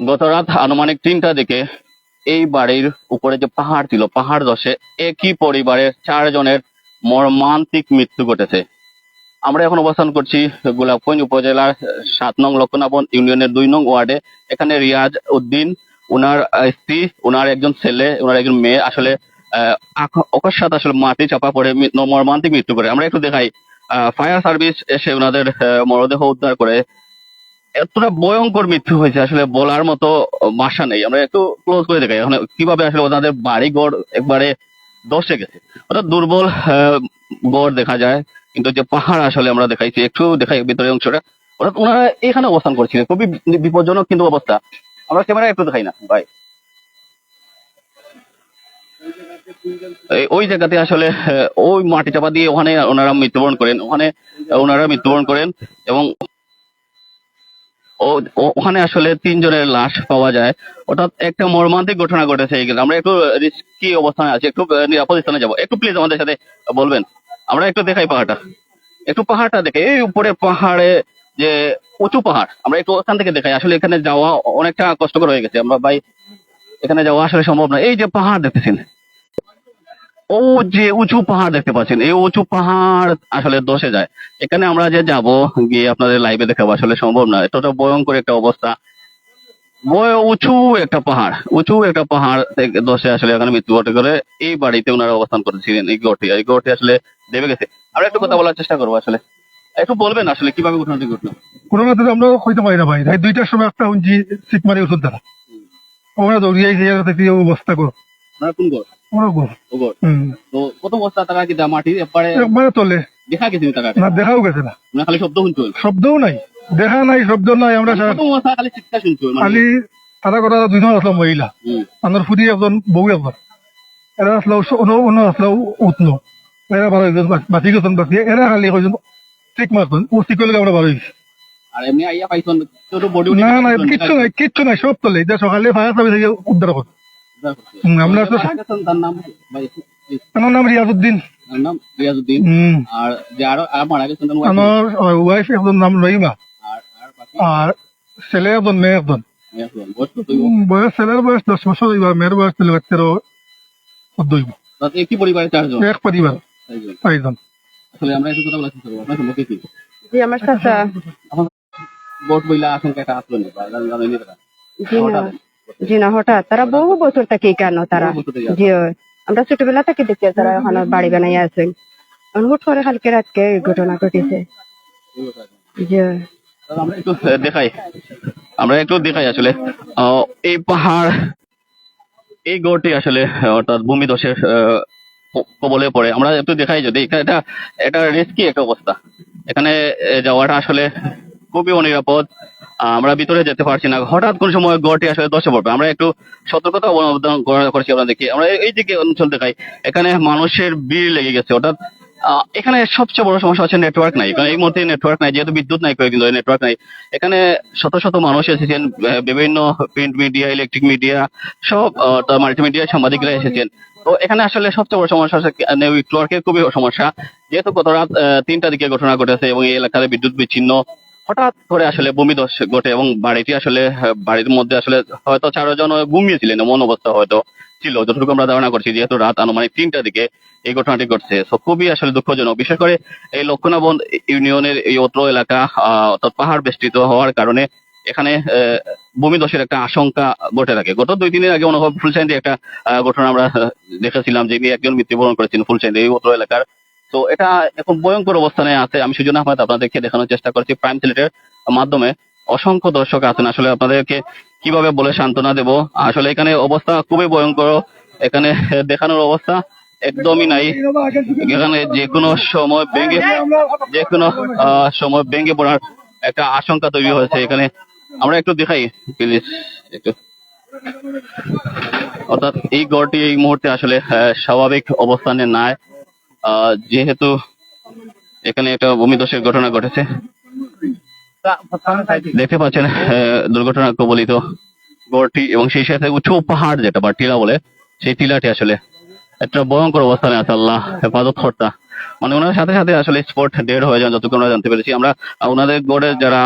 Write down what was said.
গত রাত আনুমানিক তিনটা দিকে এই বাড়ির উপরে যে পাহাড় ছিল পাহাড় দশে একই পরিবারের চারজনের মর্মান্তিক মৃত্যু ঘটেছে। আমরা এখন অবস্থান করছি গোলাপগঞ্জ উপজেলার সাত নং লক্ষণাবন ইউনিয়নের দুই নং ওয়ার্ডে। এখানে রিয়াজ উদ্দিন আহ, স্ত্রী ওনার একজন ছেলে ওনার একজন মেয়ে আসলে অকস্মাৎ আসলে মাটি চাপা পড়ে মর্মান্তিক মৃত্যু করে আমরা একটু দেখাই ফায়ার সার্ভিস এসে ওনাদের আহ, মরদেহ উদ্ধার করে এতটা ভয়ঙ্কর মৃত্যু হয়েছে, আসলে বলার মতো ভাষা নেই। আমরা একটু ক্লোজ করে দেখাই। এখন কীভাবে আসলে ওনাদের বাড়ি গড় একবারে দশে গেছে। অর্থাৎ দুর্বল গড় দেখা যায়, কিন্তু যে পাহাড় আসলে আমরা দেখাইছি, একটু দেখাই ভিতরের অংশটা। অর্থাৎ ওনারা এখানে অবস্থান করছিলেন। খুবই বিপজ্জনক কিন্তু অবস্থা। আমরা ক্যামেরা একটু দেখাই না, ভাই। ওই জায়গাতে আসলে ওই মাটি চাপা দিয়ে ওখানে ওনারা মৃত্যুবরণ করেন। ওখানে ওনারা মৃত্যুবরণ করেন এবং ওখানে আসলে তিনজনের লাশ পাওয়া যায়। অর্থাৎ একটা মর্মান্তিক ঘটনা ঘটেছে আমরা একটু রিস্কি অবস্থানে আছি, একটু নিরাপদ স্থানে যাব। একটু প্লিজ আমাদের সাথে বলবেন। আমরা একটু দেখাই পাহাড়টা। একটু পাহাড়টা দেখে, এই উপরে পাহাড়ে যে উঁচু পাহাড়, আমরা একটু ওখান থেকে দেখাই। আসলে এখানে যাওয়া অনেকটা কষ্টকর হয়ে গেছে। আমরা ভাই, এখানে যাওয়া আসলে সম্ভব না এই যে পাহাড় দেখতেছেন ও যে উঁচু পাহাড় দেখতে পাচ্ছেন, এই উঁচু পাহাড় আসলে দশে যায়। এখানে আমরা যে যাব, গিয়ে আপনাদের লাইভে দেখাবো, আসলে সম্ভব না। এতটা ভয়ঙ্কর একটা অবস্থা। উঁচু একটা পাহাড়, উঁচু একটা পাহাড় দশে আসলে এখানে মৃত্যুবরণ করে এই বাড়িতে ওনারা অবস্থান করেছিলেন, এই গড়টি এই গড়টি আসলে দেবে গেছে। আমরা একটু কথা বলার চেষ্টা করব আসলে। একটু বলবেন আসলে কীভাবে ঘটনাটি ঘটলো? কোনো মতে আমরা হইতে পারি না ভাই। দুইটার সময় একটা সিট মারি ওষুধ তারা আমরা দৌড়িয়ে অবস্থা করো আপনারা কোন গড় আমরা গো ও গড় হুম। তো কত বস্তা টাকা কি দাম মাটি একবারে তোলে। দেখা গেছে টাকা না দেখাও গেছে না। না খালি শব্দ শুনছো শব্দও নাই। দেখা নাই শব্দ নাই আমরা সারা- কত বস্তা খালি চিৎকার শুনছো মানে খালি তারা করা দুইজন আসলো মহিলা। আমার ফুটি একজন বউ একজন। এরা আসলো অন্য অন্য আসলো উঠল। এরা ভালো হয়েছে বাঁচি গেছেন বাঁচি এরা খালি কইজন ঠিক মারছেন ও ঠিক করলে আমরা ভালো হয়েছি আর এমনি আইয়া পাইছন তো বডি না না কিচ্ছু নাই কিচ্ছু নাই সব তোলে। সকালে ফায়ার সার্ভিস উদ্ধার করে হুম, আমরা নাম আমার নাম রিয়াজউদ্দিন। তার নাম রিয়াজউদ্দিন। আর যে আরও মারা গেছেন আমার ওয়াইফ একজন নাম রহিমা। আর আর বাকি? আর ছেলে একজন মেয়ে একজন। একজন। বয়স ছেলের বয়স দশ বছর এবার মেয়ের বয়স ছিল তেরো চোদ্দ হইব। তাতে একই পরিবারে চারজন? এক পরিবার। চারজন। আসলে আমরা একটু কথা বলার চেষ্টা করব। আপনার সম্পর্কে কি? জি আমার চাচা। ভোট বইলা আশঙ্কা একটা আসলো না বা জানেন তারা? জি না হঠাৎ। তারা বহু বছর থেকে কেন তারা। জি আমরা ছোটবেলা থেকে দেখি তারা ওখানে বাড়ি বানাই আছেন। হুট করে কালকে রাতকে এই ঘটনা ঘটেছে। জি আমরা একটু দেখাই। আমরা একটু দেখাই আসলে। এই পাহাড় এই গড়টি আসলে অর্থাৎ ভূমি দশের কবলে পড়ে। আমরা একটু দেখাই যদি। এখানে এটা এটা রিস্কি একটা অবস্থা। এখানে যাওয়াটা আসলে খুবই অনিরাপদ। আমরা ভিতরে যেতে পারছি না। হঠাৎ কোন সময় গড়টি আসলে দশে পড়বে। আমরা একটু সতর্কতা অবলম্বন করা- করছি আপনাদেরকে আমরা এই দিকে অঞ্চল দেখাই। এখানে মানুষের ভিড় লেগে গেছে। অর্থাৎ এখানে সবচেয়ে বড় সমস্যা হচ্ছে নেটওয়ার্ক নাই। কারণ এই মুহূর্তে নেটওয়ার্ক নাই। যেহেতু বিদ্যুৎ নাই কয়েকদিন ধরে নেটওয়ার্ক নাই। এখানে শত শত মানুষ এসেছেন। বিভিন্ন প্রিন্ট মিডিয়া ইলেকট্রিক মিডিয়া সব মাল্টিমিডিয়া সাংবাদিকরা এসেছেন। তো এখানে আসলে সবচেয়ে বড় সমস্যা হচ্ছে নেটওয়ার্কের খুবই সমস্যা। যেহেতু গত রাত তিনটা দিকে ঘটনা ঘটেছে এবং এই এলাকার বিদ্যুৎ বিচ্ছিন্ন হঠাৎ করে আসলে ভূমিধস ঘটে এবং বাড়িটি আসলে বাড়ির মধ্যে আসলে হয়তো চারজন ঘুমিয়েছিলেন, এমন অবস্থা হয়তো ছিল। যতটুকু আমরা ধারণা করছি, যেহেতু রাত আনুমানিক তিনটার দিকে এই ঘটনাটি ঘটছে। তো খুবই আসলে দুঃখজনক। বিশেষ করে এই লক্ষণাবন ইউনিয়নের এই অত্র এলাকা অর্থাৎ পাহাড় বেষ্টিত হওয়ার কারণে এখানে ভূমিধসের একটা আশঙ্কা ঘটে থাকে। গত দুই দিনের আগে অনুভব ফুলচাইন্দি একটা ঘটনা আমরা দেখেছিলাম যে একজন মৃত্যুবরণ করেছেন ফুলচাইন্দি এই অত্র এলাকার তো এটা এখন ভয়ঙ্কর অবস্থানে আছে। আমি সুজন আহমেদ আপনাদেরকে দেখানোর চেষ্টা করছি প্রাইম সিলেটের মাধ্যমে। অসংখ্য দর্শক আছেন। আসলে আপনাদেরকে কীভাবে বলে সান্ত্বনা দেব? আসলে এখানে অবস্থা খুবই ভয়ঙ্কর। এখানে দেখানোর অবস্থা একদমই নাই। এখানে যে কোনো সময় ভেঙে যে কোনো সময় ভেঙে পড়ার একটা আশঙ্কা তৈরি হয়েছে। এখানে আমরা একটু দেখাই প্লিজ একটু। অর্থাৎ এই গড়টি এই মুহূর্তে আসলে স্বাভাবিক অবস্থানে নাই। যেহেতু এখানে একটা ভূমিধসের ঘটনা ঘটেছে। দেখতে পাচ্ছেন দুর্ঘটনা কবলিত গড়টি এবং সেই সাথে উঁচু পাহাড় যেটা বা টিলা বলে, সেই টিলাটি আসলে একটা ভয়ঙ্কর অবস্থানে আছে আল্লাহ হেফাজত কর্তা। মানে ওনার সাথে সাথে আসলে স্পট ডেড হয়ে যান যতটুকু আমরা জানতে পেরেছি। আমরা ওনাদের গড়ে যারা